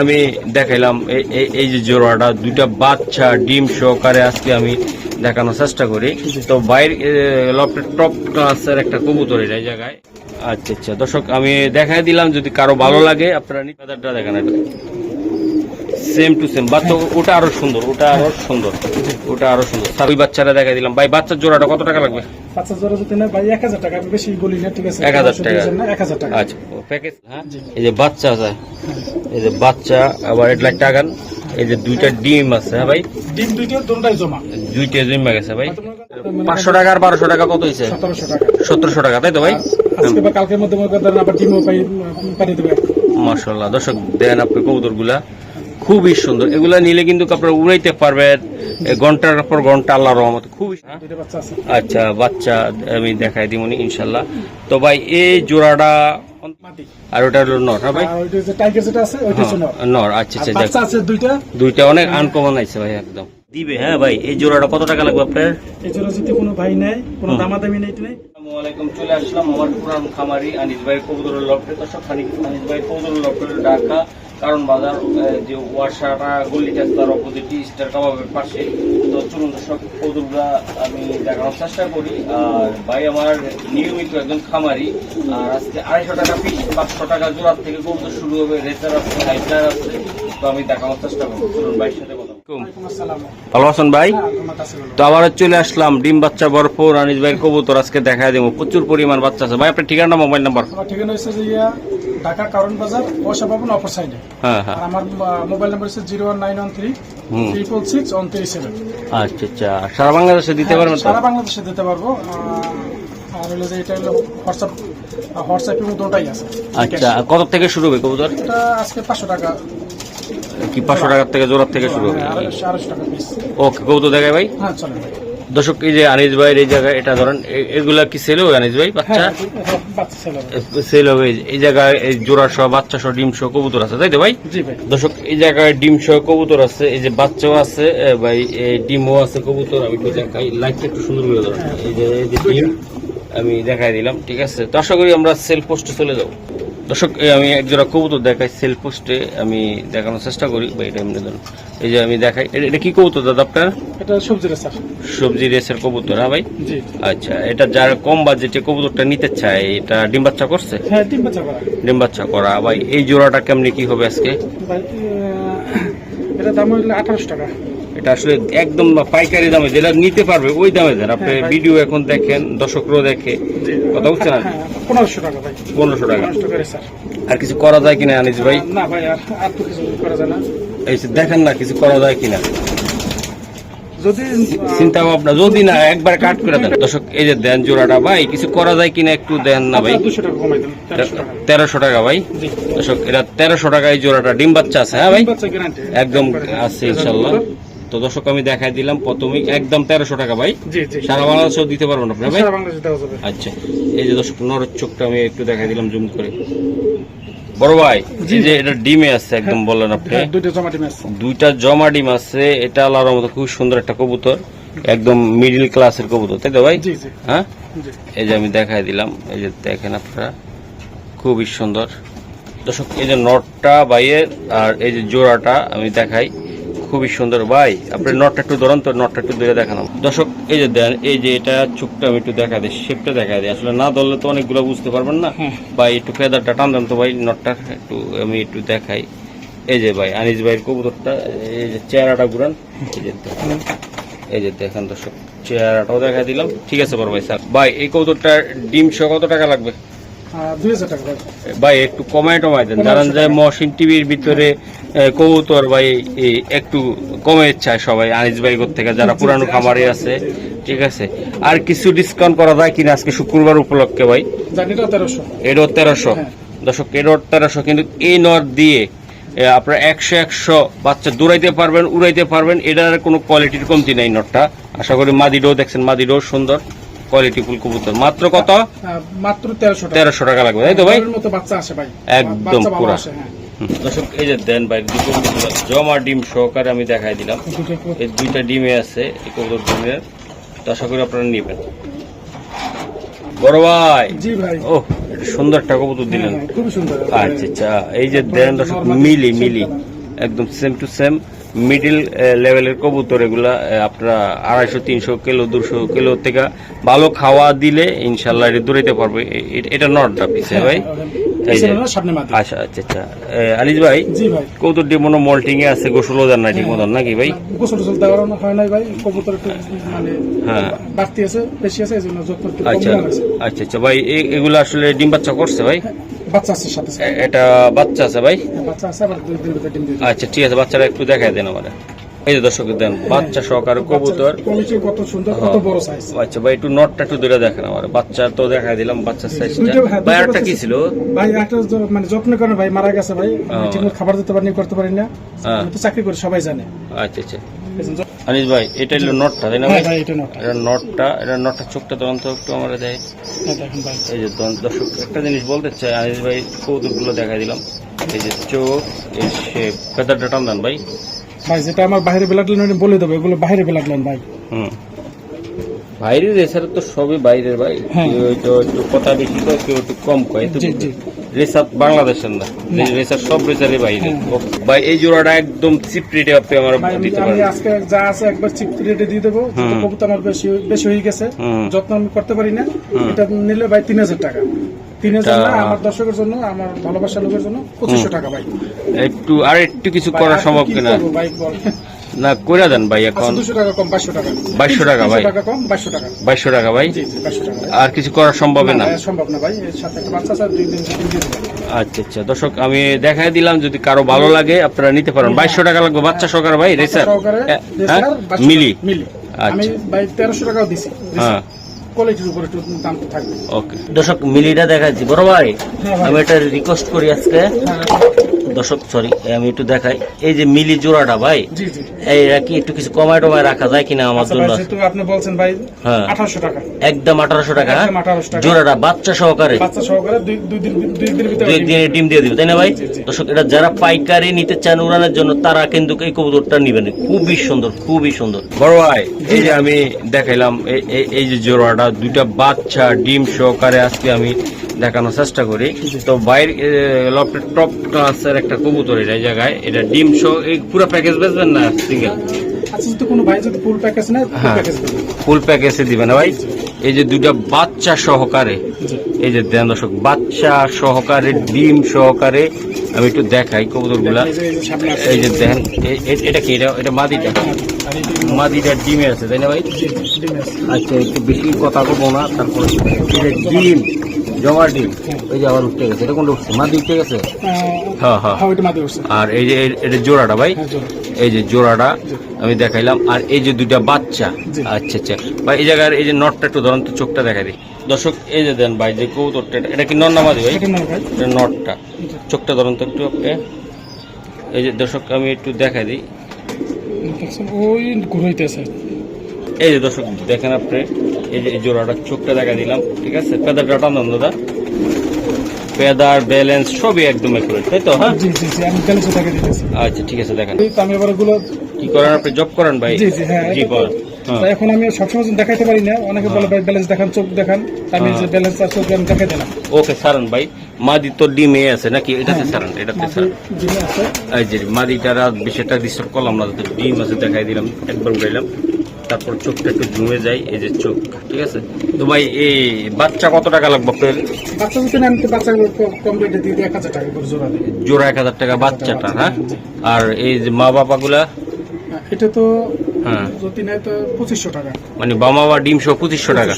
আমি দেখাইলাম এই- যে জোড়াটা, দুইটা বাচ্চা ডিম সহকারে আজকে আমি দেখানোর চেষ্টা করি। তো বাইর লফটের টপ ক্লাসের একটা কবুতর এই জায়গায়। আচ্ছা আচ্ছা। দর্শক, আমি দেখাই দিলাম যদি কারও ভালো লাগে, আপনারা নিপাদারটা দেখেন সেম টু সেম বাচ্চা ওটা আরও সুন্দর ওটা আরও সুন্দর ওটা আরও সুন্দর। স্যার ওই বাচ্চারা দেখাই দিলাম। ভাই বাচ্চার জোড়াটা কত টাকা লাগবে? পাঁচ হাজার যদি না ভাই এক হাজার টাকা। আমি বেশি বলি না ঠিক আছে? এক হাজার টাকা। এক হাজার টাকা। আচ্ছা প্যাকেজ হ্যাঁ? এই যে বাচ্চা আছে এই যে বাচ্চা আবার এটা টাকান এই যে দুইটা ডিম আছে হ্যাঁ ভাই? ডিম দুইটা দুটাই জমা। দুইটা জিম্মা গেছে ভাই। পাঁচশো টাকা আর বারোশো টাকা কত হয়েছে? সতেরোশো টাকা। সতেরোশো টাকা তাই তো ভাই? আজকে বা কালকের মধ্যে মনে করেন আবার ডিমও পাই পাঠিয়ে দেবে। মার্শাল্লাহ দর্শক দেন আপনি কবুতরগুলা খুবই সুন্দর। এগুলা নিলে কিন্তু আপনারা উড়াইতে পারবেন। ঘণ্টার পর ঘণ্টা আল্লাহর রহমত। খুবই হ্যাঁ? দুইটা আচ্ছা বাচ্চা আমি দেখাই দিমনি ইনশাল্লাহ। তো ভাই এই জোড়াটা আর ওটা হলো নর হ্যাঁ ভাই? আর যে টাইগার যেটা আছে ওইটা হচ্ছে নর। হ্যাঁ, নর। আচ্ছা আচ্ছা বাচ্চা আছে দুইটা। দুইটা অনেক আনকমন আছে ভাই একদম। দিবে হ্যাঁ ভাই এই জোড়াটা কত টাকা লাগবে আপনার? এই জন্য যদি কোনো ভাই নেই কোনো দামাদামি নেই নেই। আসসালামাইকুম চলে আসলাম আমার পুরান খামারি আনিস ভাই দর্শক খানিক আনিস ভাই ঢাকা কারণ বাজার যে ওয়াশাটা গলিটা তার অপোজিট স্টার কাবাবের পাশে। তো চলুন সব কবুতরগুলা আমি দেখানোর চেষ্টা করি। আর ভাই আমার নিয়মিত একজন খামারি, আর আজকে আড়াইশো টাকা পিস পাঁচশো টাকা জোড়ার থেকে কবুতর শুরু হবে রেসার আছে হাইটার আছে। তো আমি দেখানোর চেষ্টা করব। চলুন ভাইয়ের সাথে ভালো আছেন ভাই? হ্যাঁ। তো আবার চলে আসলাম ডিম বাচ্চা ভরপুর আনিস ভাইয়ের কবুতর আজকে দেখা দেবো। প্রচুর পরিমাণ বাচ্চা আছে। ভাই আপনার ঠিকানা মোবাইল নাম্বার? ঠিকানা হচ্ছে ঢাকা কারণ বাজার পয়সা পাবেন অপর সাইডে হ্যাঁ হ্যাঁ। আমার মোবাইল নাম্বার হচ্ছে zero one nine one three triple six one three seven আচ্ছা আচ্ছা। সারা বাংলাদেশে দিতে পারবেন সারা বাংলাদেশে দিতে পারব। আর হলো যে এটা হলো হোয়াটসঅ্যাপ হোয়াটসঅ্যাপ এবং দুটাই আছে। আচ্ছা কত থেকে শুরু হবে কবুতর? এটা আজকে পাঁচশো টাকা। কি পাঁচশো টাকার থেকে জোড়ার থেকে শুরু হবে? হ্যাঁ, ওকে কবুতর দেখায় ভাই। হ্যাঁ ভাই। দর্শক এই যে আনিস ভাইয়ের এই জায়গায় এটা ধরেন এগুলা কি সেল হবে আনিস ভাই বাচ্চা? হ্যাঁ এটা বাচ্চা ছেলে হবে। সেল হবে এই জায়গায় এই জোড়া সহ বাচ্চা সহ ডিম সহ কবুতর আছে তাই তো ভাই? দর্শক এই জায়গায় ডিম সহ কবুতর আছে এই যে বাচ্চাও আছে ভাই এই ডিমও আছে কবুতর আমি একটু দেখাই লাইটটা একটু সুন্দর করে ধরেন। এই যে ডিম। আমি দেখাই দিলাম ঠিক আছে? তো আশা করি আমরা সেলফ পোস্টে চলে যাব। দর্শক আমি এক জোড়া কবুতর দেখাই সেলফ পোস্টে আমি দেখানোর চেষ্টা করি। ভাই এটা এমনি ধরুন। এই যে আমি দেখাই এটা- কি কবুতর দাদা আপনার? এটা সবজি স্যার সবজি রেসের কবুতর হ্যাঁ ভাই? আচ্ছা এটা যারা কম বাজেটে কবুতরটা নিতে চায় এটা ডিম বাচ্চা করছে? হ্যাঁ ডিম বাচ্চা করা। ডিম বাচ্চা করা। ভাই এই জোড়াটা কেমনি কি হবে আজকে? এটা দাম আঠারোশো টাকা। এটা আসলে একদম পাইকারি দামে যেটা নিতে পারবে ওই দামে দেন। আপনি হ্যাঁ, ভিডিও এখন দেখেন দর্শকরাও দেখে। কথা বুঝছেন আর? হ্যাঁ পনেরোশো টাকা ভাই। পনেরোশো টাকা। আর কিছু করা যায় কিনা আনিস ভাই? না ভাই আর তো কিছু করা যায় না। এই দেখেন না কিছু করা যায় কিনা। যদি চিন্তা ভাবনা যদি না একবার কাট করে দেন। দর্শক এই যে দেন জোড়াটা ভাই কিছু করা যায় কিনা একটু দেন না ভাই। তেরোশো টাকা। ভাই। দর্শক এটা তেরোশো টাকা এই জোড়াটা। ডিম বাচ্চা আছে হ্যাঁ ভাই? একদম আছে ইনশাল্লাহ। তো দর্শক আমি দেখাই দিলাম। প্রথমে একদম তেরোশো টাকা ভাই। সারা বাংলাদেশেও দিতে পারবেন আপনি ভাই? সারা বাংলাদেশে দেওয়া যাবে। আচ্ছা। এই যে দর্শক নরের চোখটা আমি একটু দেখাই দিলাম জুম করে। বড় ভাই যে এটা ডিমে আছে একদম বললেন আপনি। হ্যাঁ দুইটা জমা ডিম আছে। এটা আল্লাহর মতো খুব সুন্দর একটা কবুতর। একদম মিডিল ক্লাসের কবুতর তাই তো ভাই? হ্যাঁ? এই যে আমি দেখাই দিলাম এই যে দেখেন আপনারা খুবই সুন্দর। দর্শক এই যে নটটা বাইয়ের আর এই যে জোড়াটা আমি দেখাই। খুবই সুন্দর। ভাই আপনি নটটা একটু ধরেন তো নটটা একটু ধরে দেখানো দর্শক এই যে দেন এই যে এটা চোখটা আমি একটু দেখা দিই শেপটা দেখা দিই। আসলে না ধরলে তো অনেকগুলো বুঝতে পারবেন না। ভাই একটু ফেদারটা টান দেন তো ভাই নটটা একটু আমি একটু দেখাই। এই যে ভাই আনিস ভাইয়ের কবুতরটা এই যে চেহারাটা ঘুরান। এই যে দেখেন। এই যে দেখেন দর্শক চেহারাটাও দেখা দিলাম। ঠিক আছে বড় ভাই স্যার। ভাই এই কবুতরটা ডিম সহ কত টাকা লাগবে? ভাই। একটু কমায় টমায় দেন। জানেন যে মহসিন টিভির ভিতরে এ, কবুতর ভাই একটু কমে চায় সবাই। আনিস ভাই থেকে যারা পুরানো খামারে আছে ঠিক আছে? আর কিছু ডিসকাউন্ট করা যায় কিনা আজকে শুক্রবার উপলক্ষে ভাই? জানিটা তেরোশো। হ্যাঁ। দর্শক এডোর তেরোশো কিন্তু এই নট দিয়ে আপনারা একশো একশো বাচ্চা দৌড়াইতে পারবেন উড়াইতে পারবেন। এটার কোনো কোয়ালিটির কমতি নাই নটটা আশা করি মাদিডো দেখছেন মাদিডো সুন্দর। কোয়ালিটি ফুল কবুতর। মাত্র কত? মাত্র তেরোশো টাকা। তেরোশো টাকা লাগবে তাই তো ভাই? মতো বাচ্চা আসে ভাই। একদম পুরা। আসে, হ্যাঁ। দর্শক এই যে দেন ভাই দুটো জমা ডিম সহকারে আমি দেখাই দিলাম। এই দুইটা ডিমে আছে এই কবুতর ডিমের। তো আশা করি আপনারা নেবেন। বড় ভাই। জি ভাই। ও এটা সুন্দর একটা কবুতর দিলেন। হ্যাঁ, খুবই সুন্দর। আচ্ছা আচ্ছা। এই যে দেন দর্শক মিলি মিলি। একদম সেম টু সেম মিডিল লেভেলের কবুতর এগুলা আপনারা আড়াইশো তিনশো কিলো দুশো কিলো থেকে ভালো খাওয়া দিলে ইনশাল্লাহ এটা দৌড়াইতে পারবে। এটা নটটা পিছে ভাই? এই যে আচ্ছা আচ্ছা আচ্ছা। ভাই জি ভাই। কবুতরটি মনে মল্টিং এ আছে ঠিক মতন নাকি ভাই? গোসল টোসল দেওয়ার হয় নাই ভাই। কবুতর একটু মানে হ্যাঁ। বাড়তি আছে বেশি আছে এই জন্য যত্ন একটু কম আচ্ছা আচ্ছা আচ্ছা। ভাই এগুলো আসলে ডিম বাচ্চা করছে ভাই? বাচ্চা আছে সাথে সাথে। এটা বাচ্চা আছে ভাই? বাচ্চা আছে আবার দুই দিনের ভিতরে ডিম দিয়ে আচ্ছা ঠিক আছে বাচ্চারা একটু দেখাই দেন আমার। এই যে দর্শক দেন বাচ্চা সহকারে কবুতর। কত সুন্দর কত হ্যাঁ। বড় সাইজ আচ্ছা ভাই একটু নটটা একটু দূরে দেখেন আমার। বাচ্চা তো দেখাই দিলাম বাচ্চার সাইজটা হ্যাঁ, ভাই দুইটা কি ছিল? ভাই একটা মানে যত্ন করে ভাই মারা গেছে ভাই। হ্যাঁ। ঠিকমতো খাবার দিতে পারিনি করতে পারি না হ্যাঁ। আমি তো চাকরি করি সবাই জানে। আচ্ছা আচ্ছা। আনিস ভাই এটা হলো নটটা তাই না হ্যাঁ ভাই? এটা নটা এটা নটটা এটা নটটা চোখটা তদন্ত একটু আমরা দেয় হ্যাঁ, এই যে দর্শক একটা জিনিস বলতে চাই আনিস ভাই কৌতুকগুলো দেখা দিলাম। এই যে চোখ এই সে ফেদারটা টান দেন ভাই। ভাই যেটা আমার বাইরে ব্লাড লাইন বলে দেবো এগুলো বাইরে ব্লাড লাইন ভাই। হুম। বাইরের রেসার তো সবই বাইরের ভাই। হ্যাঁ। একটু কথা বেশি কয় কেউ একটু কম কয় রেসার বাংলাদেশের না। রেসার সব রেসারই বাইরে। হ্যাঁ। ভাই এই জোড়াটা একদম চিপ রেটে আপনি আমার দিতে পারেন আজকে যা আছে একবার চিপ রেটে দিয়ে দেবো। কবুতর আমার বেশি বেশি হয়ে গেছে যত্ন আমি করতে পারি না। এটা নিলে ভাই তিন হাজার টাকা। তিন হাজার না আমার দর্শকের জন্য আমার ভালোবাসার লোকের জন্য পঁচিশশো টাকা ভাই। একটু আর একটু কিছু করা সম্ভব কিনা? ভাই না করে দেন ভাই এখন দুশো টাকা কম বাইশশো টাকা। বাইশশো টাকা ভাই। টাকা কম বাইশশো টাকা। বাইশশো টাকা ভাই? আর কিছু করা সম্ভব না, না সম্ভব না ভাই সাথে একটা বাচ্চা আছে দুই দিন আচ্ছা আচ্ছা দর্শক আমি দেখাই দিলাম যদি কারও ভালো লাগে আপনারা নিতে পারেন। বাইশশো টাকা লাগবে বাচ্চা সহকারে ভাই রেসার? হ্যাঁ? মিলি? মিলি। আচ্ছা। ভাই তেরোশো টাকাও দিছি। হ্যাঁ। কোয়ালিটির উপর একটু দাম থাকবে। ওকে। দর্শক মিলিটা দেখাচ্ছি বড় ভাই হ্যাঁ ভাই। আমি এটা রিকোয়েস্ট করি আজকে। দর্শক সরি আমি একটু দেখাই। এই যে মিলি জোড়াটা ভাই জি জি। কি একটু কিছু কমায় টমায় রাখা যায় কিনা আমার আচ্ছা জন্য? আপনি বলছেন ভাই হ্যাঁ। আঠারোশো টাকা। একদম আঠারোশো টাকা হ্যাঁ? একদম 1800 টাকা। জোড়াটা বাচ্চা সহকারে। বাচ্চা সহকারে দুই ডিম দিয়ে দিবে তাই না ভাই। দর্শক এটা যারা পাইকারি নিতে চান উড়ানোর জন্য তারা কিন্তু এই কবুতরটা নিবেন। খুবই সুন্দর খুবই সুন্দর। বড় ভাই এই যে আমি দেখাইলাম এই- এই- এই যে জোড়াটা দুইটা বাচ্চা ডিম সহকারে আজকে আমি দেখানোর চেষ্টা করি। তো বাইরে লপটের টপ ক্লাসের একটা কবুতর এটা এই জায়গায়। এটা ডিম সহ এই পুরো প্যাকেজ বেচবেন না সিঙ্গেল কোনো ভাই যদি ফুল প্যাকেজ নেয় ফুল হ্যাঁ। ফুল প্যাকেজে দিবেন। না ভাই এই যে দুইটা বাচ্চা সহকারে এই যে দেন দর্শক বাচ্চা সহকারে ডিম সহকারে আমি একটু দেখাই কবুতরগুলা। এই যে দেখেন এটা কি? এটা এটা মাদিটা? মাদিটা ডিমে আছে তাই না ভাই? আচ্ছা একটু বেশি কথা বলব না তারপরে ডিম। জমা ডিম। ওই যে আবার উঠতে গেছে এটা কোনটা উঠছে? মাদি উঠতে গেছে? হ্যাঁ হ্যাঁ হ্যাঁ। আর এই যে এটা জোড়াটা ভাই? হ্যাঁ এই যে জোড়াটা আমি দেখাইলাম। আর এই যে দুইটা বাচ্চা? আচ্ছা আচ্ছা। ভাই এই জায়গার এই যে নটটা একটু ধরুন তো চোখটা দেখা দিই। দর্শক এই যে দেন ভাই যে কৌতরটা এটা- কি নর নামাদি ভাই? এটা না ভাই। এটা নটটা চোখটা ধরুন তো একটু আপনি। এই যে দর্শক আমি একটু দেখাই দিই। ওই ঘুরাইতেছে এই যে দর্শক দেখেন আপনি এই যে জোড়াটা চোখটা দেখা দিলাম ঠিক আছে? পেদারটা টানান দাদা। পেদার ব্যালেন্স সবই একদম একুরেট তাই তো হ্যাঁ? জি জি আমি ব্যালেন্সে টাকা দিতেছি। আচ্ছা ঠিক আছে দেখেন। এই আমি এবার ওগুলো কি করেন আপনি? জব করেন ভাই? জি জি হ্যাঁ জি বল হ্যাঁ। তাই এখন আমি সবসময় দেখাইতে পারি না। অনেকে বলে ভাই ব্যালেন্স দেখান চোখ দেখান। আমি যে হ্যাঁ। ব্যালেন্স আর চোখ আমি দেখাই দিলাম। ওকে সারান ভাই। মাদি তো ডিমে আছে নাকি? এটাতে সারান এটাতে সারান যিনি আছে। এই যে মাদিটার আর বিষয়টা ডিস্টার্ব করলাম না ডিম আছে দেখাই দিলাম একবার উঠাইলাম। তারপর চোখটা একটু ঝুমে যায় এই যে চোখ ঠিক আছে? তো ভাই এই বাচ্চা কত টাকা লাগবে আপনার? বাচ্চা যদি আমি তো বাচ্চা কম রেটে দিয়ে এক হাজার টাকা করে জোড়া জোড়া এক হাজার টাকা বাচ্চাটা হ্যাঁ? আর এই যে মা বাবাগুলা? এটা তো হ্যাঁ। যদি নেয় তো পঁচিশশো টাকা। মানে বা ডিম সহ পঁচিশশো টাকা।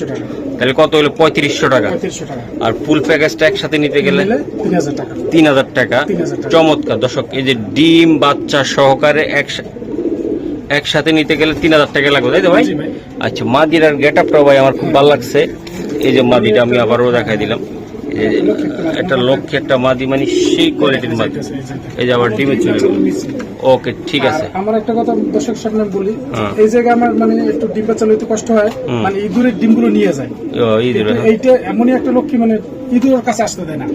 তাহলে কত হলো? পঁয়ত্রিশশো টাকা। আর ফুল প্যাকেজটা একসাথে নিতে গেলে? তিন হাজার টাকা। তিন হাজার টাকা। 3,000 টাকা। চমৎকার। দর্শক এই যে ডিম বাচ্চা সহকারে একসাথে নিতে গেলে তিন হাজার টাকা লাগবে তাই তো ভাই? আচ্ছা মাদিরার গেট আপটাও ভাই আমার খুব ভালো লাগছে। এই যে মাদিটা আমি আবারও দেখাই দিলাম। একটা লক্ষ্যে একটা মাদি মানে সেই কোয়ালিটির মাদি এই যে আবার ডিমে চলে গেল ওকে ঠিক আছে। আমার একটা কথা দর্শক সামনে বলি। হ্যাঁ। এই জায়গায় আমার মানে একটু ডিম বাচ্চা লইতে কষ্ট হয়। মানে ইঁদুরের ডিমগুলো নিয়ে যায়। দিল, হ্যাঁ। এইটা এমনই একটা লক্ষ্মী মানে ইঁদুরের কাছে আসতে দেয় না।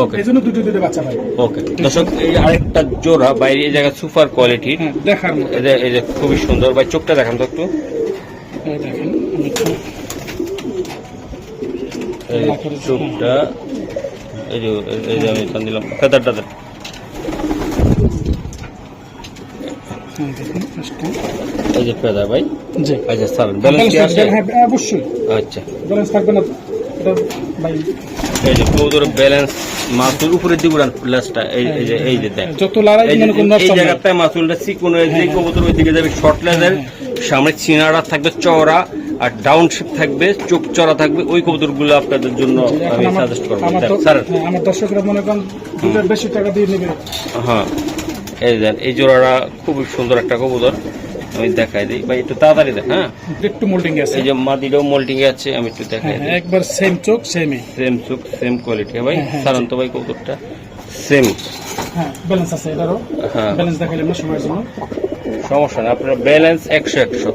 ওকে এই জন্য দুটো দুটো বাচ্চা পাই ওকে দর্শক এই আরেকটা জোড়া বাইরে এই জায়গা সুপার কোয়ালিটি হ্যাঁ দেখার মতো। এই যে- এই যে খুবই সুন্দর। ভাই চোখটা দেখান তো একটু। এই দেখেন এই এই যে এই যে আমি টান দিলাম। হ্যাঁ এই যে ফেদার ভাই জি। আচ্ছা ব্যালেন্স কি আছে? হ্যাঁ অবশ্যই। আচ্ছা। ব্যালেন্স থাকবে না এটা ভাই। এই যে কবুতরের ব্যালেন্স মাছুর উপরের দিকে প্লাসটা এই এই যে এই যে দেখ। যত লড়াই এই যে- এই জায়গাটায় মাছুলটা চিকুন হয়ে যে কবুতর ওই দিকে যাবে শর্ট লেজার সামনে চিনারা থাকবে চওড়া। আর ডাউন শেপ থাকবে চোখ চড়া থাকবে ওই কবুতরগুলো আপনাদের জন্য আমি সাজেস্ট করব। স্যার। হ্যাঁ, আমার দর্শকরা মনে করেন দুটোর বেশি টাকা দিয়ে নেবে। হ্যাঁ। এই দেন এই জোড়াটা খুবই সুন্দর একটা কবুতর। আমি দেখাই দিই। ভাই একটু তাড়াতাড়ি দেখ হ্যাঁ? একটু মোল্ডিং আছে। এই যে মাদিটাও মোল্টিং এ আছে আমি একটু দেখাই হ্যাঁ, দিই। একবার সেম চোখ সেমই সেম চোখ সেম কোয়ালিটি ভাই? হ্যাঁ, সাধারণত ভাই কবুতরটা সেম হ্যাঁ ব্যালেন্স আছে এটারও। হ্যাঁ। ব্যালেন্স দেখাইলাম না সময়ের জন্য। সমস্যা না আপনার ব্যালেন্স একশো একশো।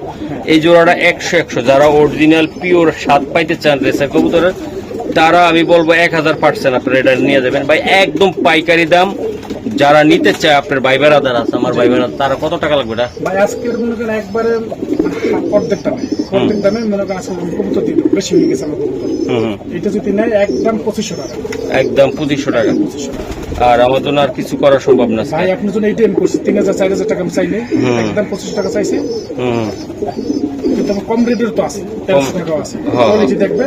এই জোড়াটা একশো একশো, যারা অরিজিনাল পিওর স্বাদ পাইতে চান রেসার কবুতরের, তারা আমি বলব এক হাজার পার্সেন্ট আপনারা এটা নিয়ে যাবেন। ভাই, একদম পাইকারি দাম, যারা নিতে চায়, আপনার ভাই বেড়াদার আছে, আমার ভাই বেড়া তারা কত টাকা লাগবে এটা? ভাই, আজকের একবারে অর্ধেক দামে। অর্ধেক দামে মনে করেন আজকে কবুতর দিল বেশি হয়ে গেছে আমার কবুতর। হুম হুম। এটা যদি নেয় একদম পঁচিশশো টাকা। একদম পঁচিশশো টাকা। পঁচিশশো টাকা। আর আমার জন্য আর কিছু করা সম্ভব না ভাই আপনি জন্য এটিএম করছি। তিন হাজার চার হাজার টাকা আমি চাইলে একদম পঁচিশ টাকা চাইছি। কিন্তু কম রেটের তো আছে তেরোশো টাকাও আছে। হ্যাঁ। কোয়ালিটি দেখবে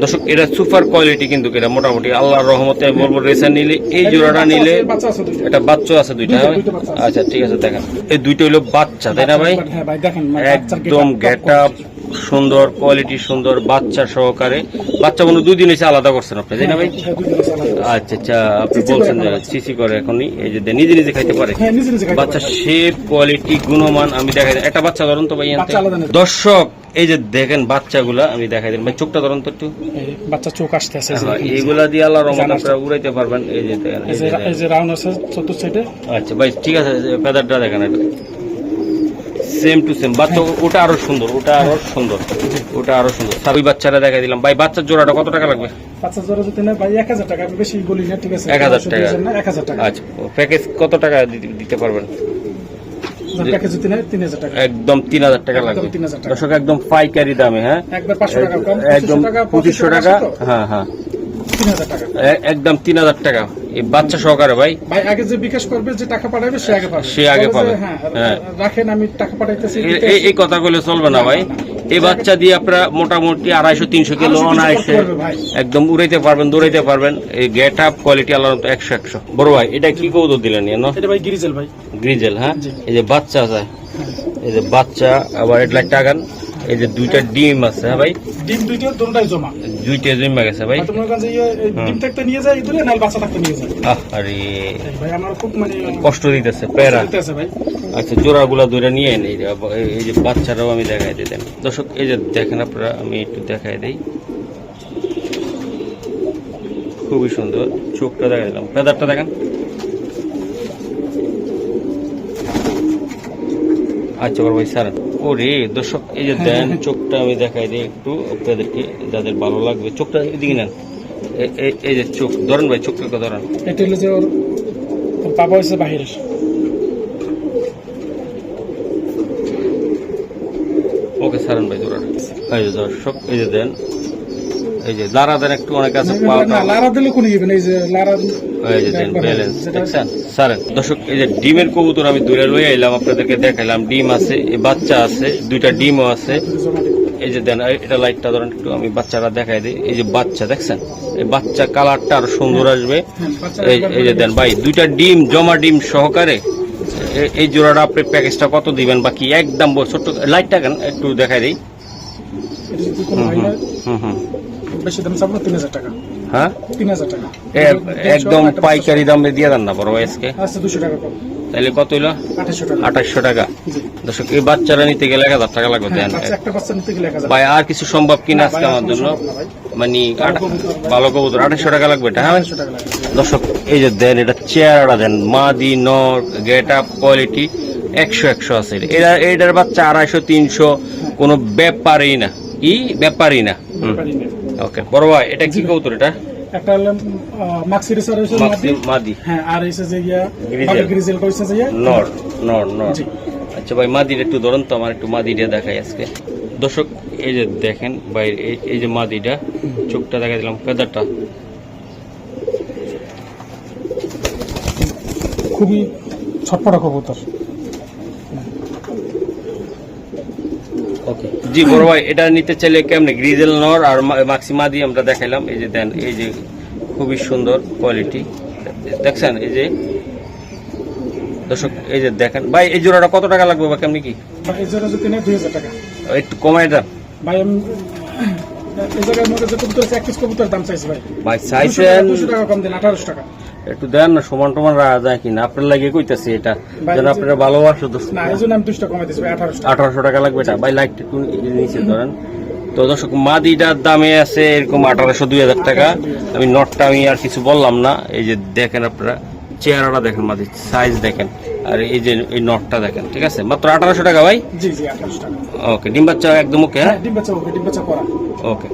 দর্শক এটা সুপার কোয়ালিটি কিন্তু এটা মোটামুটি আল্লাহর রহমতে বলব রেসার নিলে এই জোড়াটা নিলে এটা বাচ্চা আছে দুইটা। আচ্ছা ঠিক আছে দেখেন। এই দুইটা হলো বাচ্চা তাই না ভাই? হ্যাঁ মানে একদম গেট আপ সুন্দর কোয়ালিটি সুন্দর বাচ্চা সহকারে বাচ্চা হয় দুই দিন এসে আলাদা করছেন আপনি তাই না ভাই হ্যাঁ। আচ্ছা আচ্ছা আপনি বলছেন যে। চিচি করে এখনই এই যে নিজে নিজে খাইতে পারে হ্যাঁ বাচ্চা। শেপ কোয়ালিটি গুণমান আমি দেখাই। একটা বাচ্চা ধরুন তো ভাই। দর্শক এই যে দেখেন বাচ্চাগুলা আমি দেখাই দিন ভাই চোখটা ধরুন তো একটু বাচ্চা চোখ আসতে আছে হ্যাঁ। এইগুলা দিয়ে আল্লাহ রহমত জানাস। আপনারা উড়াইতে পারবেন এই যে দেখেন এই যে রাউন্ড আছে চতুর্থ সাইডে আচ্ছা ভাই ঠিক আছে ফেদারটা দেখেন এটা সেম টু সেম বাচ্চা ওটা আরও সুন্দর ওটা আরও সুন্দর ওটা আরও সুন্দর। ওই বাচ্চাটা দেখাই দিলাম। ভাই বাচ্চার জোড়াটা কত টাকা লাগবে? বাচ্চা জোড়া যদি নেয় ভাই এক হাজার টাকা। আমি বেশি বলি না ঠিক আছে? 1000 শুধু টাকা। এই জন্য এক হাজার টাকা। আচ্ছা প্যাকেজ কত টাকা দিতে- দিতে পারবেন? একদম তিন হাজার টাকা লাগবে। 3000 টাকা। দর্শক একদম পাইকারি দামে হ্যাঁ? একবার পাঁচশো টাকা একদম পঁচিশশো টাকা। হ্যাঁ হ্যাঁ। একদম তিন হাজার টাকা। এই বাচ্চা সহকারে ভাই। ভাই আগে যে বিকাশ করবে যে টাকা পাঠাবে সে আগে পাবে সে আগে পাবে। হ্যাঁ হ্যাঁ। রাখেন আমি টাকা পাঠাইতেছি এই- এই কথাগুলো চলবে না ভাই। এই বাচ্চা দিয়ে আপনারা মোটামুটি আড়াইশো তিনশো কিলো 250 অনায়াসে। একদম উড়াইতে পারবেন দৌড়াইতে পারবেন। এই গেট আপ কোয়ালিটি আল্লাহ একশো একশো। বড় ভাই এটা কি কৌতো দিলেন না এটা ভাই গিরিজেল ভাই। গ্রিজেল হ্যাঁ? এই যে বাচ্চা আছে। এই যে বাচ্চা আবার এটা টাকান এই যে দুইটা ডিম আছে হ্যাঁ ভাই? ডিম দুইটা দুটাই জমা। দুইটা জমা গেছে ভাই। করেন যে ইয়ে, ডিম থাকতে নিয়ে যায় দূরে নাহলে বাচ্চা থাকতে নিয়ে যায়। আহ আরে। ভাই আমার খুব মানে কষ্ট দিতেছে প্যারা। দিতে আছে ভাই। আচ্ছা জোড়াগুলা ধরে নিয়ে এনে এই যে- বাচ্চারাও আমি দেখাই দেন। দর্শক এই যে দেখেন আপনারা আমি একটু দেখাই দিই। খুবই সুন্দর চোখটা দেখা দিলাম। ফেদারটা দেখেন। আচ্ছা বড় ভাই স্যার ও রে দর্শক এই যে দেন চোখটা আমি দেখাই দিই একটু আপনাদেরকে যাদের ভালো লাগবে। চোখটা এদিকে নেন। এই যে চোখ ধরেন ভাই চোখটা ধরেন। এটা হলো যে ওর ওর বাবা হয়েছে বাহিরের। ওকে সারান ভাই জোড়া এই যে দর্শক এই যে দেন। এই যে লারা দেন একটু অনেক আছে লারা দিলে কোন গেবেন এই যে লারা ব্যালেন্স দেখছেন? সারেন। দর্শক এই যে ডিমের কবুতর আমি দূরে লয়ে এলাম আপনাদেরকে দেখাইলাম ডিম আছে এই বাচ্চা আছে দুইটা ডিমও আছে। এই যে দেন এটা লাইটটা ধরেন একটু আমি বাচ্চাটা দেখাই দিই। এই যে বাচ্চা দেখছেন? এই বাচ্চা কালারটা আরও সুন্দর আসবে। এই এই যে দেন ভাই দুইটা ডিম জমা ডিম সহকারে এই জোড়াটা আপনি প্যাকেজটা কত দিবেন বাকি একদম ছোট্ট লাইটটা কেন? একটু দেখাই দিই। না হুম হুম বেশি দাম চাবো তিন হাজার টাকা। হ্যাঁ? তিন হাজার টাকা। একদম পাইকারি দামে দিয়ে দেন না বড় আজকে? আচ্ছা দুশো টাকা তাহলে কত হইল? আঠাশশো টাকা। দর্শক এই বাচ্চারা নিতে গেলে এক হাজার টাকা লাগবে হ্যাঁ, দেন। হাজার ভাই আর কিছু সম্ভব কিনা আজকে আমার জন্য। মানে ভালো কবুতর, আঠাশশো টাকা লাগবে এটা হ্যাঁ দর্শক এই যে দেন এটা চেয়ারটা দেন মাদি নর গেট আপ কোয়ালিটি একশো একশো আছে। এটা। এরা এইটার বাচ্চা আড়াইশো তিনশো কোনো ব্যাপারই না। কি? ব্যাপারই না। ব্যাপারই না। ওকে বড় ভাই এটা কি কবুতর এটা? একটা হলো মাক্সি রিসার্চ মাদি। হ্যাঁ আর এসে যে গিয়া গ্রিজেল কইছে যে নর নর নর। আচ্ছা ভাই মাদির একটু ধরুন তো আমার একটু মাদি মাদিটা দেখাই আজকে। দর্শক এই যে দেখেন ভাই এই যে মাদিটা চোখটা দেখা দিলাম ফেদারটা খুবই ছটপটা কবুতর। ওকে জি বড় ভাই এটা নিতে চাইলে কেমনে? গ্রিজেল নর আর মা- মাক্সিমা দিয়ে আমরা দেখাইলাম। এই যে দেন এই যে খুবই সুন্দর কোয়ালিটি দেখছেন এই যে দর্শক এই যে দেখেন। ভাই এই জোড়াটা কত টাকা লাগবে বা কেমনি কি? এই যদি টাকা। একটু কমাই দেন। ভাই আমি এই জায়গায় মধ্যে যে কবুতর আছে এক পিস কবুতর দাম চাইছি ভাই। ভাই চাইছেন দুশো টাকা কম দেন আঠারোশো টাকা। একটু দেন না সমান টমান রাখা যায় কিনা। আপনার লাগিয়ে কইতাছি এটা। যেন আপনারা ভালোবাসো তো আঠারোশো টাকা। লাগবে এটা। ভাই লাইট একটু নিচে ধরেন। তো দর্শক মাদিটার দামে আছে এরকম আঠারোশো দুই হাজার টাকা। আমি নটটা আমি আর কিছু বললাম না। এই যে দেখেন আপনারা চেহারাটা দেখেন মাদি সাইজ দেখেন। আর এই যে এই নটটা দেখেন ঠিক আছে? মাত্র আঠারোশো টাকা ভাই? ওকে ডিম বাচ্চা একদম ওকে হ্যাঁ? হ্যাঁ ডিম বাচ্চা ওকে ডিম বাচ্চা করা। ওকে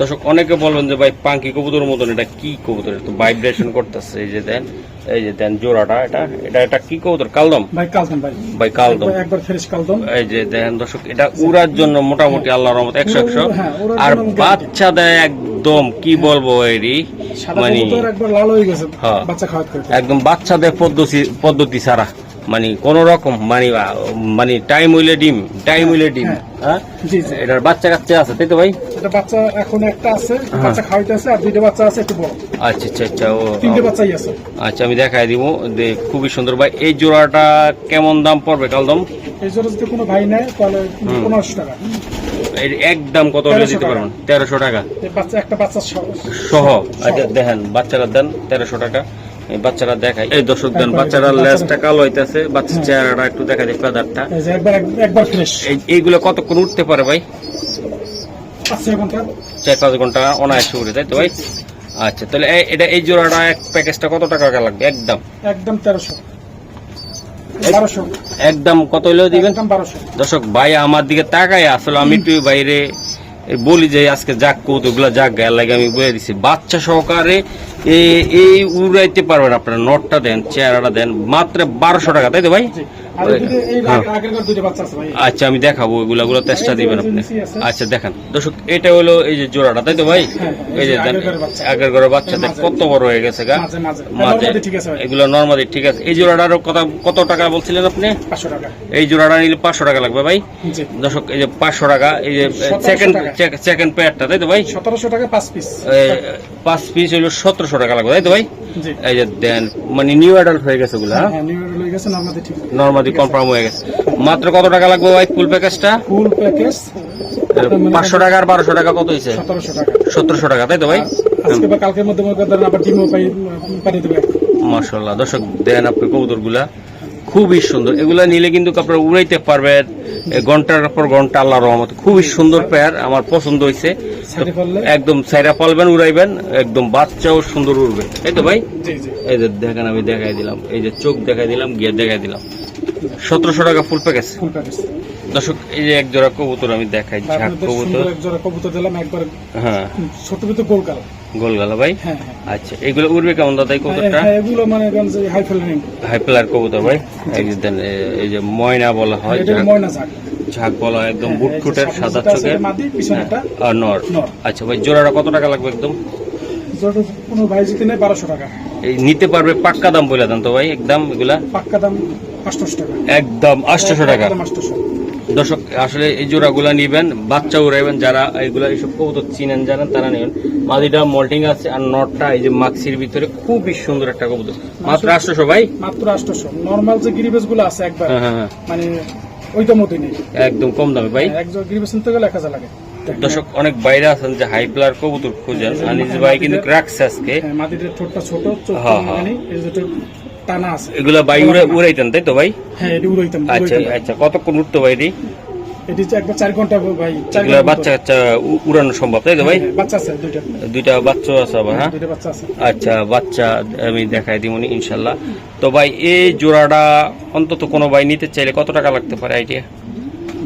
দর্শক অনেকে বলবেন যে ভাই পাঙ্কি কবুতর মতন এটা কি কবুতর? তো ভাইব্রেশন করতেছে এই যে দেন এই যে দেন জোড়াটা এটা এটা এটা কি কবুতর? কালদম? ভাই কালদম ভাই। ভাই কালদম। একবার- ফ্রেশ কালদম। এই যে দেখেন দর্শক এটা উড়ার জন্য মোটামুটি আল্লাহর রহমত একশো একশো। হ্যাঁ, উড়ার আর বাচ্চা দেয় একদম কি বলব এরি? মানে একবার লাল হয়ে গেছে হ্যাঁ। বাচ্চা খাওয়াতে। একদম বাচ্চাদের পদ্ধতি পদ্ধতি ছাড়া। মানে কোন রকম মানে মানে টাইম হইলে ডিম টাইম হইলে ডিম হ্যাঁ। হ্যাঁ? এটার বাচ্চা কাচ্চা আছে তাই তো ভাই? এটা বাচ্চা এখন একটা আছে হ্যাঁ। বাচ্চা খাওয়াইতে আছে আর দুইটা বাচ্চা আছে একটু বড়। আচ্ছা আচ্ছা আচ্ছা ও তিনটে বাচ্চাই আছে। আচ্ছা আমি দেখাই দিব যে খুবই সুন্দর। ভাই এই জোড়াটা কেমন দাম পড়বে কালদম? এই জন্য যদি কোনো ভাই নেয় তাহলে পনেরোশো টাকা। এর একদম কত হলে দিতে পারবেন? তেরোশো টাকা? এই বাচ্চা একটা বাচ্চা সহ- আচ্ছা দেখেন বাচ্চারা দেন তেরোশো টাকা। বাচ্চারা দেখাই। এই দর্শক দেন বাচ্চারা লেজটা কালো হইতেছে বাচ্চার চেহারাটা একটু দেখা যায় ফেদারটা এই যে একবার একবার ফ্রেশ এই- এইগুলো কতক্ষণ উঠতে পারে ভাই? পাঁচ ঘণ্টা। চার পাঁচ ঘণ্টা অনায়াসে উঠে তাই তো ভাই? আচ্ছা তাহলে এটা এই জোড়াটা এক প্যাকেজটা কত টাকা লাগবে? একদম। একদম তেরোশো। একদম কত হলেও দিবেন? দর্শক ভাই আমার দিকে তাকায় আসলে আমি একটু বাইরে বলি যে আজকে যাক কৌতুকগুলো যাক গায়ে লাগে আমি বলে দিছি। বাচ্চা সহকারে এই উড়াইতে পারবেন আপনারা। নটটা দেন, চেহারাটা দেন, মাত্র বারোশো টাকা, তাই তো ভাই? হ্যাঁ। আচ্ছা আমি দেখাবো ওইগুলা গুলো চেষ্টা দিবেন আপনি। আচ্ছা দেখেন। দর্শক এটা হলো এই যে জোড়াটা তাই তো ভাই? হ্যাঁ, এই যে আগের ঘরের বাচ্চা। কত বড় হয়ে গেছে গা। মাঝে এগুলো নর্মালি ঠিক আছে এই জোড়াটার কথা কত টাকা বলছিলেন আপনি? এই জোড়াটা নিলে পাঁচশো টাকা লাগবে ভাই? দর্শক এই যে পাঁচশো টাকা এই যে সেকেন্ড সেকেন্ড পেয়ারটা তাই তো ভাই? সতেরোশো টাকা পাঁচ পিস পাঁচ পিস হইল সতেরোশো টাকা লাগবে তাই তো ভাই? এই যে দেন মানে নিউ অ্যাডাল্ট হয়ে গেছে ওগুলা হ্যাঁ? নিউ ইয়ার হয়ে গেছে ঠিক কনফার্ম হয়ে গেছে। মাত্র কত টাকা লাগবে ভাই ফুল প্যাকেজটা ফুল প্যাকেজ পাঁচশো টাকা আর বারোশো টাকা কত হয়েছে? সতেরোশো টাকা। তাই তো ভাই? আজকে বা কালকের মধ্যে আবার ডিমও পাই পাঠিয়ে দেবে। দর্শক দেন আপনি কবুতরগুলা খুবই সুন্দর। এগুলা নিলে কিন্তু আপনারা উড়াইতে পারবেন। ঘণ্টার পর ঘণ্টা আল্লাহ রহমত। খুবই সুন্দর পেয়ার আমার পছন্দ হয়েছে একদম সাইরা পালবেন উড়াইবেন একদম বাচ্চাও সুন্দর উড়বে। এই তো ভাই? এই যে দেখেন আমি দেখাই দিলাম। এই যে চোখ দেখাই দিলাম গিয়ে দেখাই দিলাম। সতেরোশো টাকা ফুল প্যাকেজ ফুল প্যাকেজ দর্শক এই যে এক জোড়া কবুতর আমি দেখাই ঝাঁক কবুতর। এক জোড়া কবুতর দিলাম একবার হ্যাঁ। ছোট ভিতরে গোলগালা। ভাই? হ্যাঁ হ্যাঁ। আচ্ছা এগুলো উড়বে কেমন দাদা এই কবুতরটা? হ্যাঁ, এগুলো মানে হাই প্লার কবুতর ভাই? এই যে দেন, এই যে ময়না বলা হয় ময়না ঝাঁক। বলা হয় একদম হ্যাঁ, বুট এই যে ফুটের সাদা চোখের। হ্যাঁ, আর নর। আচ্ছা ভাই জোড়াটা কত টাকা লাগবে একদম? কোনো ভাই জিতে নেয় বারোশো টাকা। এই নিতে পারবে পাক্কা দাম বলে দেন তো ভাই একদম এগুলা? পাক্কা দাম আটশোশো টাকা। একদম আটশোশো টাকা। দর্শক আসলে এই জোড়াগুলা নিবেন বাচ্চা উড়াইবেন যারা এইগুলা এইসব কবুতর চিনেন জানেন তারা নেবেন। মাদিটা মল্টিং আছে আর নটটা এই যে মাক্সির ভিতরে খুবই সুন্দর একটা কবুতর। মাত্র আটশোশো ভাই? মাত্র আটশোশো। নর্মাল যে গিরিবেসগুলো আছে একবার হ্যাঁ হ্যাঁ হ্যাঁ। মানে ওইটা মতোই নেই। একদম কম দামে ভাই। একজন গিরিবেস নিতে গেলে এক হাজার লাগে। দর্শক অনেক বাইরে আছেন যে হাই প্লার কবুতর খুঁজেন। আনিস ভাই কিন্তু রাখছে আজকে। মাটির ঠোঁটটা ছোট হ্যাঁ, হ্যাঁ। টানা আছে। এগুলা বাই উড়ে উড়াইতেন তাই তো ভাই? হ্যাঁ এটি উড়াইতাম আচ্ছা আচ্ছা কতক্ষণ উঠতো ভাই এটি? এটি একবার চার ঘণ্টা ভাই এগুলা বাচ্চা কাচ্চা উড়ানো সম্ভব তাই তো ভাই? হ্যাঁ, বাচ্চা আছে দুইটা। দুইটা বাচ্চা আছে আবার হ্যাঁ? দুইটা বাচ্চা আছে। আচ্ছা বাচ্চা আমি দেখাই দিবনি ইনশাল্লাহ। তো ভাই এই জোড়াটা অন্তত কোনো ভাই নিতে চাইলে কত টাকা লাগতে পারে আইডিয়া?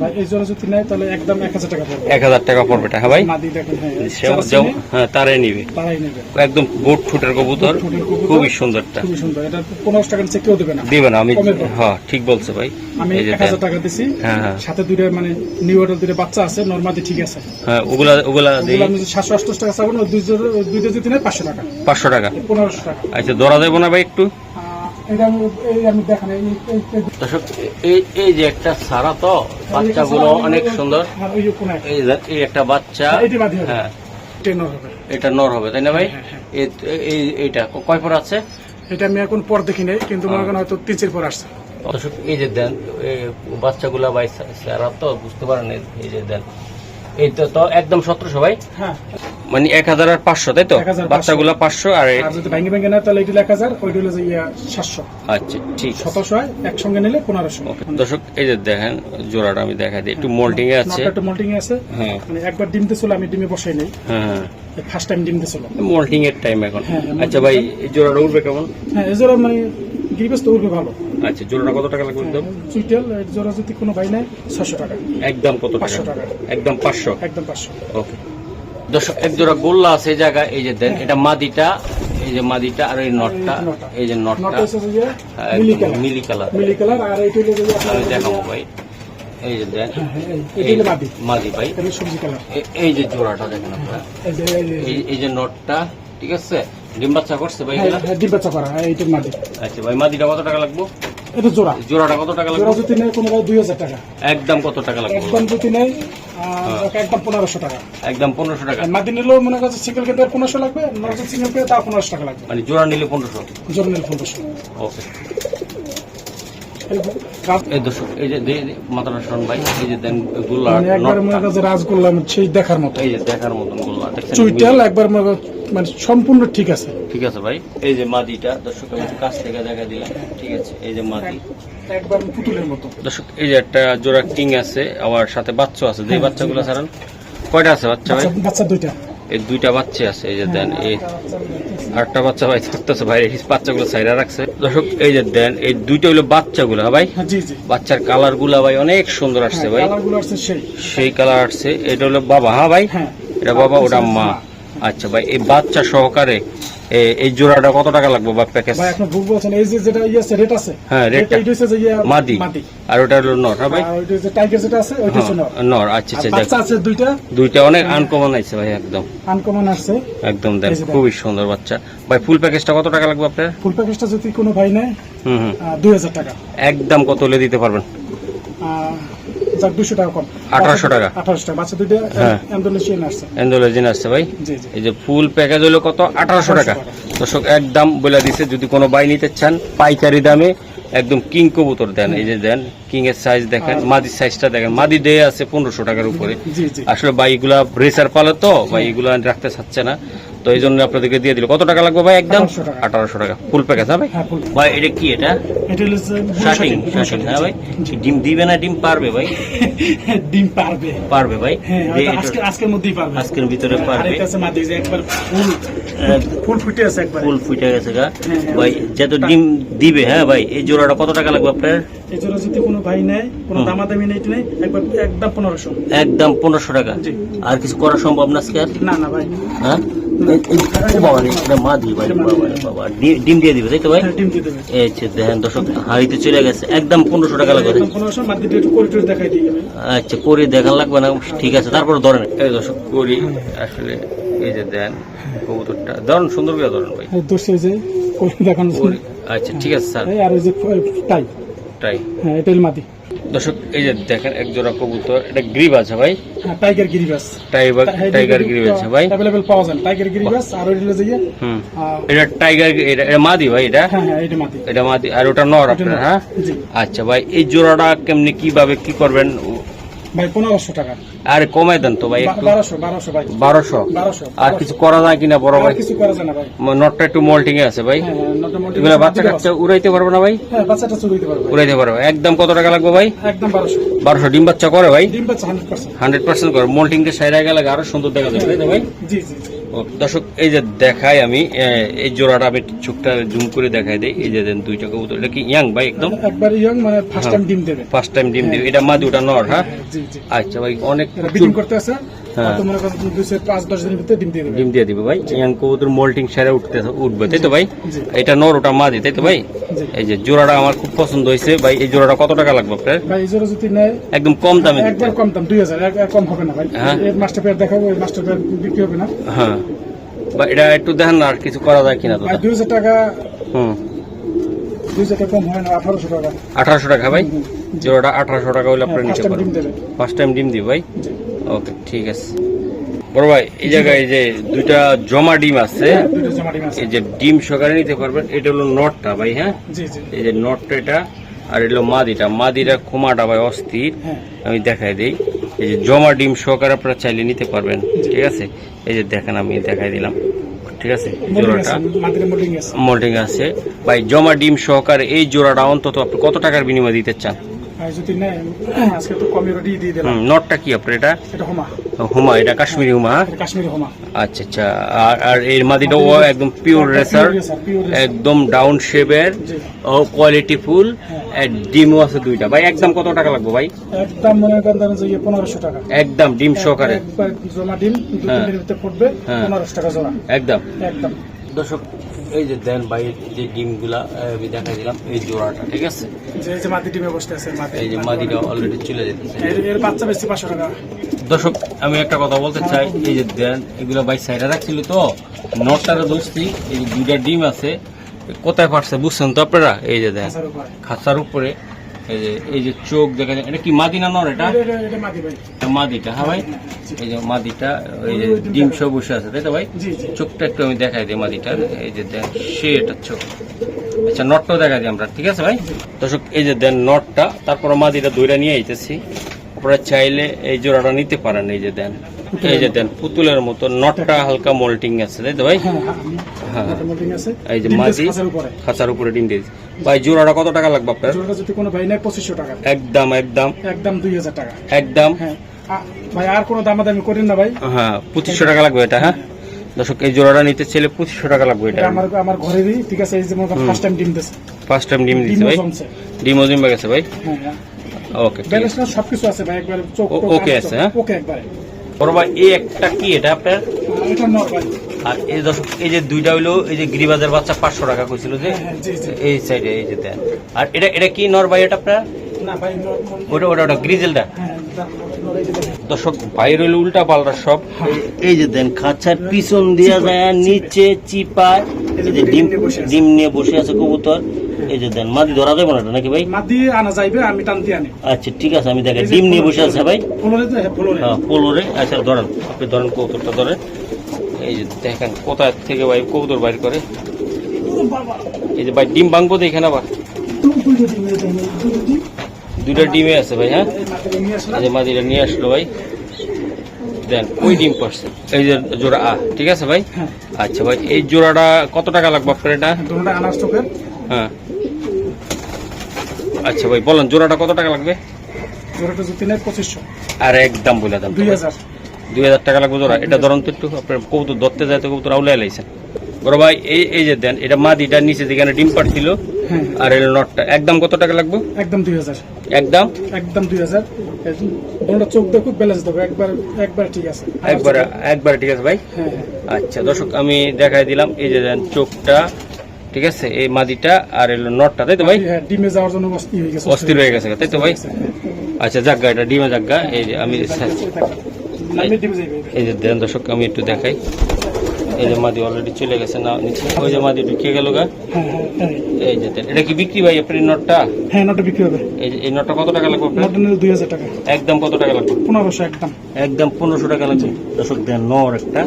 ভাই এই জোড়া যদি নেয় তাহলে একদম এক হাজার টাকা পড়বে। এক হাজার টাকা পড়বে এটা ভাই? মাদি দেখেন সেও- যারা যেও- চিনে, হ্যাঁ তারাই নিবে। তারাই নেবে। একদম বোট ঠোঁটের কবুতর, খুবই সুন্দরটা। খুবই সুন্দর। এটা পনেরোশো টাকা নিচে কেউ দেবে না। দিবে না আমি হ্যাঁ ঠিক বলছে ভাই। আমি এক হাজার টাকা দিছি। হ্যাঁ হ্যাঁ। সাথে দুইটা মানে নিউ অর্ডার দুইটা বাচ্চা আছে নর্মালি ঠিক আছে। হ্যাঁ ওগুলা ওগুলা দিই। সাতশো আটশো টাকা দুই দুইটা যদি নেয় পাঁচশো টাকা। পাঁচশো টাকা? পনেরোশো টাকা। আচ্ছা ধরা দেবো না ভাই একটু? এটা আমি এই দেখেন দর্শক যে একটা সারা তো বাচ্চাগুলো অনেক সুন্দর। এই একটা বাচ্চা হ্যাঁ, এটি। হ্যাঁ। এটা নর হবে। তাই না ভাই? হ্যাঁ, হ্যাঁ। এই এইটা কয় পর আছে? এটা আমি এখন পর দেখি নাই কিন্তু মনে করেন হয়তো তিন চার পর আসছে। দর্শক এই যে দেন বাচ্চাগুলা ভাই সারা তো বুঝতে পারেন এই যে দেন। এই তো তো একদম সতেরোশো ভাই। হ্যাঁ। মানে এক হাজার আর পাঁচশো তাই তো? 1500 বাচ্চাগুলা পাঁচশো আর এ- আর যদি ভাঙ্গি ভাঙ্গি না তাহলে এটি এক হাজার ওইটা হলো যে সাতশো। আচ্ছা ঠিক সতেরোশো হয় একসঙ্গে নিলে পনেরোশো। দর্শক এই যে দেখেন জোড়াটা আমি দেখাই দিই। একটু মোল্টিং এ আছে। একটু মোল্টিং আছে। হ্যাঁ। মানে একবার ডিম দিয়েছিল আমি ডিমে বসাই নেই। হ্যাঁ। ফার্স্ট টাইম ডিম দিয়েছিল মোল্ডিং এর টাইম এখন। হ্যাঁ, হ্যাঁ, আচ্ছা ভাই এই জোড়াটা উঠবে কেমন? হ্যাঁ এজোরা মানে গিরিবাস তো উঠবে ভালো। আচ্ছা জোড়াটা কত টাকা লাগবে একদম? চুইটেল জোড়া যদি কোনো ভাই নেয় ছশো টাকা। একদম কত টাকা? পাঁচশো টাকা। একদম পাঁচশো? একদম পাঁচশো। ওকে। দর্শক এক জোড়া গোল্লা আছে এই জায়গায় এই যে দেন এটা মাদিটা এই যে মাদিটা আর এই নটটা এই যে নটটা। হ্যাঁ, মিলি কালার। মিলি কালার। আর এইটা দেখাবো ভাই। এই যে হ্যাঁ, হ্যাঁ, এই- মাদি ভাই এ- এই যে জোড়াটা দেখেন আপনারা। এই যে যে- যে নটটা ঠিক আছে? ডিম বাচ্চা করছে ভাই হ্যাঁ, ডিম বাচ্চা করা এইটার মাদি আচ্ছা ভাই মাদিটা কত টাকা লাগবে? এটা জোড়া। জোড়াটা কত টাকা জোড়া লাগবে? যদি নেয় কোনো দুই হাজার টাকা। একদম কত টাকা লাগবে? একদম যদি নেয়। একদম পনেরোশো টাকা। একদম পনেরোশো টাকা। মাদি নিলেও মনে করছে সিঙ্গেল কেটে পনেরোশো লাগবে নর্মাল সিঙ্গেল কেটে তাও পনেরোশো টাকা লাগবে। মানে জোড়া নিলে পনেরোশো? জোর নিলে পনেরোশো। ওকে। এই দর্শক এই যে দে- দে- ভাই এই যে দেন গোল্লা মানে একবার মনে নটটা। রাজগোল্লা সেই দেখার মতো। এই যে দেখার মতন গোল্লা চুইটাল একবার মনে মানে সম্পূর্ণ ঠিক আছে। ঠিক আছে ভাই এই যে মাদিটা দর্শক আমি কাছ থেকে দেখা দিলাম। ঠিক আছে এই যে মাদি। একবার পুতুলের মতো। দর্শক এই যে একটা জোড়া কিং আছে আবার সাথে বাচ্চা আছে। যে বাচ্চাগুলো ছাড়ান। কয়টা আছে বাচ্চা ভাই? বাচ্চা দুইটা। এই দুইটা বাচ্চা আছে এই যে দেন এই আটটা বাচ্চা ভাই থাকতেছে ভাই এই বাচ্চাগুলো সাইডা রাখছে। দর্শক এই যে দেন এই দুইটা হইল বাচ্চাগুলো ভাই? হ্যাঁ বাচ্চার কালারগুলা ভাই অনেক সুন্দর আসছে ভাই। সেই কালার আসছে এটা হলো বাবা হ্যাঁ ভাই? হ্যাঁ। এটা বাবা ওটা মা। আচ্ছা ভাই এই বাচ্চা সহকারে এই জোড়াটা কত টাকা লাগবে বা প্যাকেজ? ভাই আপনি ভুল বলছেন। এই যে যেটা ইয়ে আছে রেট আছে হ্যাঁ, rate টা। এইটা হচ্ছে যে ইয়ে মাদি। আর ওটা হলো নর হ্যাঁ ভাই? আর ওইটা যে টাইগার যেটা আছে ওইটা হচ্ছে নর হ্যাঁ, নর। আচ্ছা আর আচ্ছা বাচ্চা আছে দুইটা। দুইটা অনেক আনকমন আছে ভাই একদম। আনকমন আসছে একদম এই খুবই সুন্দর বাচ্চা। ভাই ফুল প্যাকেজটা কত টাকা লাগবে আপনার? ফুল প্যাকেজটা যদি কোনো ভাই নেয় হুম হুম। দুই হাজার টাকা। একদম কত হলে দিতে পারবেন? আহ, দুশো টাকা কম। 1800 টাকা। আঠারোশো টাকা। বাচ্চা দুইটা হ্যাঁ। আসছে এন্ডোলজিন আসছে ভাই। জি জি। এই যে ফুল প্যাকেজ হলো কত? আঠারোশো টাকা। দর্শক একদম বলে দিছে যদি কোনো বাই নিতে চান পাইকারি দামে একদম কিং কবুতর দেন। এই যে দেন কিং এর সাইজ দেখেন মাদির সাইজটা দেখেন। মাদি ডে আছে পনেরোশো টাকার উপরে। আসলে বাইগুলা রেসার পালে তো বাইগুলা রাখতে চাচ্ছে না। তো এই জন্য আপনাদেরকে দিয়ে দিল। কত টাকা লাগবে ভাই একদম? আঠারোশো টাকা। ফুল প্যাকেজ হ্যাঁ ফুল ভাই এটা কি এটা? শার্টিং শার্টিং হ্যাঁ ভাই? ডিম দিবে না ডিম পারবে ভাই? ডিম পারবে। পারবে ভাই? হ্যাঁ আজকে আজকের মধ্যেই পারবে। আজকের ভিতরে আর পারবে। একবার ফুল ফুল ফুটে আছে একবার। ফুল ফুটে গেছে গা। হ্যাঁ, হ্যাঁ। ভাই যত ডিম দিবে হ্যাঁ ভাই এই জোড়াটা কত টাকা লাগবে আপনার? এই জন্য যদি কোনো ভাই নেয় কোনো দামাদামি নেই নেই একবার একদম পনেরোশো। একদম পনেরোশো টাকা। আর কিছু করা সম্ভব না আজকে? না না ভাই। হ্যাঁ? ডিম দিয়ে দিবে তাই তো ভাই? যে দেখেন দর্শক হাড়িতে চলে গেছে। একদম পনেরোশো টাকা লাগবে। আচ্ছা করি দেখান লাগবে না ঠিক আছে তারপরে ধরেন। এই দর্শক করি আসলে এই যে দেন কবুতরটা ধরুন সুন্দর করে ধরেন ভাই। দেখানো আচ্ছা ঠিক আছে স্যার। আর ওই যে টাই তাই হ্যাঁ এটাই দর্শক এই যে দেখেন এক জোড়া কবুতর এটা গ্রিব আছে ভাই? হ্যাঁ টাইগার আছে টাইগার টাইগার গ্রিব আছে ভাই। अवेलेबल পাওয়া যায় টাইগার গিরিবাস আর ওই হলো যে ইয়ে, হুম। এটা টাইগার এটা মাদি ভাই এটা? হ্যাঁ হ্যাঁ এটা মাদি। এটা মাদি আর ওটা নর আপনার হ্যাঁ? আচ্ছা ভাই এই জোড়াটা কেমনে কীভাবে কি করবেন? ভাই পনেরোশো টাকা। আরে কমাই দেন তো ভাই একটু। বারোশো বারোশো ভাই। বারোশো? বারোশো আর কিছু করা যায় কিনা বড় ভাই? কিছু করা যায় না ভাই। নটটা একটু মল্টিং এ আছে ভাই। এগুলা বাচ্চা কাচ্চা উড়াইতে পারবে না ভাই? বাচ্চাটা চলে পারবে উড়াইতে পারবে। একদম কত টাকা লাগবে ভাই? একদম বারোশো। বারোশো। ডিম বাচ্চা করে ভাই? ডিম বাচ্চা হান্ড্রেড পার্সেন্ট হান্ড্রেড পার্সেন্ট করে। মল্টিং কে সাইড গেলে আরও সুন্দর দেখা যাবে তাই তো ভাই? জি জি। দর্শক এই যে দেখাই আমি এই জোড়াটা আমি চোখটা জুম করে দেখাই দিই। এই যে দেন দুইটা কবুতর এটা কি ইয়াং ভাই একদম? একবার ইয়ং মানে ফার্স্ট টাইম ডিম দেবে। ফার্স্ট টাইম ডিম দিবে। এটা মাদি ওটা নর হ্যাঁ? জি আচ্ছা ভাই অনেক বিডিং করতে আছে। হ্যাঁ। ডিম দিয়ে দেবে। ডিম ভাই। ইয়াং কবুতর মোল্টিং সারে উঠতে উঠবে তাই তো ভাই? এটা নর ওটা মাদি তাই তো ভাই? এই যে জোড়াটা আমার খুব পছন্দ হয়েছে। ভাই এই জোড়াটা কত টাকা লাগবে আপনার? ভাই এই জোড়া যদি নেয় একদম কম দামে একবার কম দাম দুই হাজার। এক- এক কম হবে না ভাই। হ্যাঁ। মাস্টার পেয়ার দেখাবো মাস্টার পেয়ার বিক্রি হবে না। হ্যাঁ। বা এটা একটু দেখেন না আর কিছু করা যায় কিনা তো দুই হাজার টাকা। হুম। দুই টাকা কম হয় না আঠারোশো টাকা। আঠারোশো টাকা ভাই? জোড়াটা আঠারোশো হলে দেবে। ফার্স্ট টাইম ডিম দিই ভাই? ওকে ঠিক আছে। বড় ভাই এই জায়গায় যে দুইটা জমা ডিম আছে হ্যাঁ, দুইটা জমা ডিম আছে। এই যে ডিম সহকারে নিতে পারবেন এটা হলো নটটা ভাই হ্যাঁ? এই যে নটটা এটা আর এলো মাদিটা। মাদিটা খোমাটা ভাই অস্থির। হ্যাঁ। আমি দেখাই দিই। এই যে জমা ডিম সহকারে আপনারা চাইলে নিতে পারবেন। ঠিক আছে? এই যে দেখেন আমি দেখাই দিলাম। ঠিক আছে? জোড়াটা। মোল্ডিং আছে। ভাই জমা ডিম সহকারে এই জোড়াটা অন্তত আপনি কত টাকার বিনিময় দিতে চান? আর যদি নেয় আজকে একটু কমে রেডি দিয়ে দিলাম। নটটা কি আপনার এটা? এটা হোমা। হুমা এটা কাশ্মীরি হুমা? কাশ্মীরি হোমা। আচ্ছা আচ্ছা। আর আর এর মাদিটা ও একদম পিওর রেসার একদম ডাউন শেপের ও কোয়ালিটি ফুল। ডিমও আছে দুইটা। ভাই একদম কত টাকা লাগবে ভাই? একদম মনে করেন ধরেন যে পনেরোশো টাকা। একদম ডিম সহকারে। জমা ডিম হ্যাঁ। ফুটবে হ্যাঁ। পনেরোশো টাকা জোড়া। একদম। একদম। দর্শক এই যে দেন ভাই যে ডিমগুলা আমি দেখাই দিলাম এই জোড়াটা ঠিক আছে? এই যে মাটি ডিমে বসতে আছে মাটি এই যে মাদিটা অলরেডি চলে যেতেছে। এর বাচ্চা বেশি পাঁচশো টাকা। দর্শক আমি একটা কথা বলতে চাই এই যে দেন এগুলো ভাই সাইডে রাখছিল তো নটটারে দোষটি এই যে দুইটা ডিম আছে কোথায় পারছে বুঝছেন তো আপনারা? এই যে দেন হাজার উপরে। খাঁচার উপরে এই যে এই যে চোখ দেখা যায় এটা কি মাদি না নর এটা মাদিটা হ্যাঁ ভাই? এই যে মাদিটা এই যে ডিম সহ বসে আছে তাই তো ভাই? চোখটা একটু আমি দেখাই দিই মাদিটার এই যে দেন সে এটা চোখ। আচ্ছা নটটাও দেখা দিই আমরা ঠিক আছে ভাই? দর্শক এই যে দেন নটটা তারপর মাদিটা দইটা নিয়ে আইতেছি। আপনারা চাইলে এই জোড়াটা নিতে পারেন এই যে দেন। এই যে দেন পুতুলের মতো নটটা হালকা মোল্টিং আছে তাই তো ভাই? হ্যাঁ হ্যাঁ হ্যাঁ। আছে। এই যে উপরে। খাঁচার উপরে ডিম দিয়েছে। ভাই জোড়াটা কত টাকা লাগবে আপনার? যদি কোনো ভাই নেয় পঁচিশশো টাকা। একদম একদম। একদম দুই হাজার টাকা। একদম? হ্যাঁ। ভাই আর কোনো দামাদামি করেন না ভাই। হ্যাঁ পঁচিশশো টাকা লাগবে এটা হ্যাঁ? দর্শক এই জোড়াটা নিতে চাইলে পঁচিশশো টাকা লাগবে এটা। আমার আমার ঘরেরই ঠিক আছে এই যে ফার্স্ট টাইম ডিম দিছে। ফার্স্ট টাইম ডিম ডিমও ভাই ডিম ওজিম গেছে ভাই? হ্যাঁ হ্যাঁ। ওকে ব্যালেন্স না সবকিছু আছে ভাই একবার চোখ ওকে আছে, হ্যাঁ? ওকে একবারে। বড় ভাই এই একটা কি এটা আপনার? এটা নর ভাই। আর এই দর্শক এই যে দুইটা হইল এই যে গিরিবাজার বাচ্চা পাঁচশো টাকা কইছিল যে? হ্যাঁ, হ্যাঁ। এই সাইডে এই যে দেন। আর এটা এটা কি নর ভাই এটা আপনার? না ভাই ওটা ওটা ওটা গ্রিজেলটা? দেখেন। দর্শক বাইরে হইল উল্টা পাল্টা সব। এই যে দেন খাঁচার পিছন দিয়া যায় নিচে চিপায় এই যে ডিম ডিম নিয়ে বসে আছে কবুতর। এই যে দেন মাদি ধরা যাবে না নাকি ভাই? মাত দিয়ে আনা যাইবে আমি টান দিয়ে আনি। আচ্ছা ঠিক আছে আমি দেখাই। ডিম নিয়ে বসে আছে ভাই? ফলরে তো হ্যাঁ ফলরে। হ্যাঁ পোলোরে আচ্ছা ধরেন আপনি ধরেন কবুতরটা ধরেন। এই যে দেখেন কোথায় থেকে ভাই কবুতর বাইর করে? এই যে ভাই ডিম ভাঙবো তো এখানে আবার। দুইটা ডিম আছে ভাই হ্যাঁ। যে মাদিরা নিয়ে আসলো ভাই। দেন ওই ডিম পড়ছে এই যে জোড়া আ ঠিক আছে ভাই? হ্যাঁ। আচ্ছা ভাই এই জোড়াটা কত টাকা লাগবে আপনার এটা? হ্যাঁ। আচ্ছা ভাই বলেন জোড়াটা কত টাকা লাগবে? জোড়াটা যদি নেয় পঁচিশশো। আর একদম বলে দেন দুই। হাজার। দুই হাজার টাকা লাগবে জোড়া। এটা ধরুন তো একটু আপনার কবুতর ধরতে যায় তো কবুতর আউলে লাইছেন বড় ভাই এই এই যে দেন এটা মাদিটা নিচে যেখানে ডিম পাড়ছিল হ্যাঁ। আর এর নটটা একদম কত টাকা লাগবে? একদম দুই হাজার। একদম? একদম দুই হাজার। দুটোটা চোখ দেখো ব্যালেন্স দেবো একবার একবার ঠিক আছে। একবারে একবারে ঠিক আছে ভাই? হ্যাঁ হ্যাঁ। আচ্ছা দর্শক আমি দেখাই দিলাম এই যে দেন চোখটা ঠিক আছে এই মাদিটা আর এলো নটটা তাই তো ভাই? ডিমে যাওয়ার জন্য অস্থির হয়ে গেছে। অস্থির হয়ে গেছে তাই তো ভাই? আচ্ছা জাগা এটা ডিমে জাগা এই যে আমি এই যে দেন দর্শক আমি একটু দেখাই। এই যে মাদি অলরেডি চলে গেছে না নিচে। ওই যে মাদি গেল গা। হ্যাঁ হ্যাঁ এই যে। এটা কি বিক্রি ভাই নটটা? হ্যাঁ নটা বিক্রি হবে। এই যে এই নটটা কত টাকা লাগবে আপনার? নিলে টাকা। একদম কত টাকা লাগবে? একদম। টাকা লাগবে। দর্শক দেন নর একটা।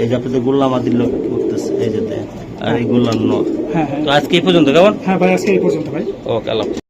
এই যে আপনাদের গোল্লা মাদির লোক করতেছে এই যে দেন। আর এই গোল্লার নর হ্যাঁ হ্যাঁ। তো আজকে এই পর্যন্ত কেমন? হ্যাঁ ভাই আজকে এই পর্যন্ত ভাই। ওকে আল্লাহ।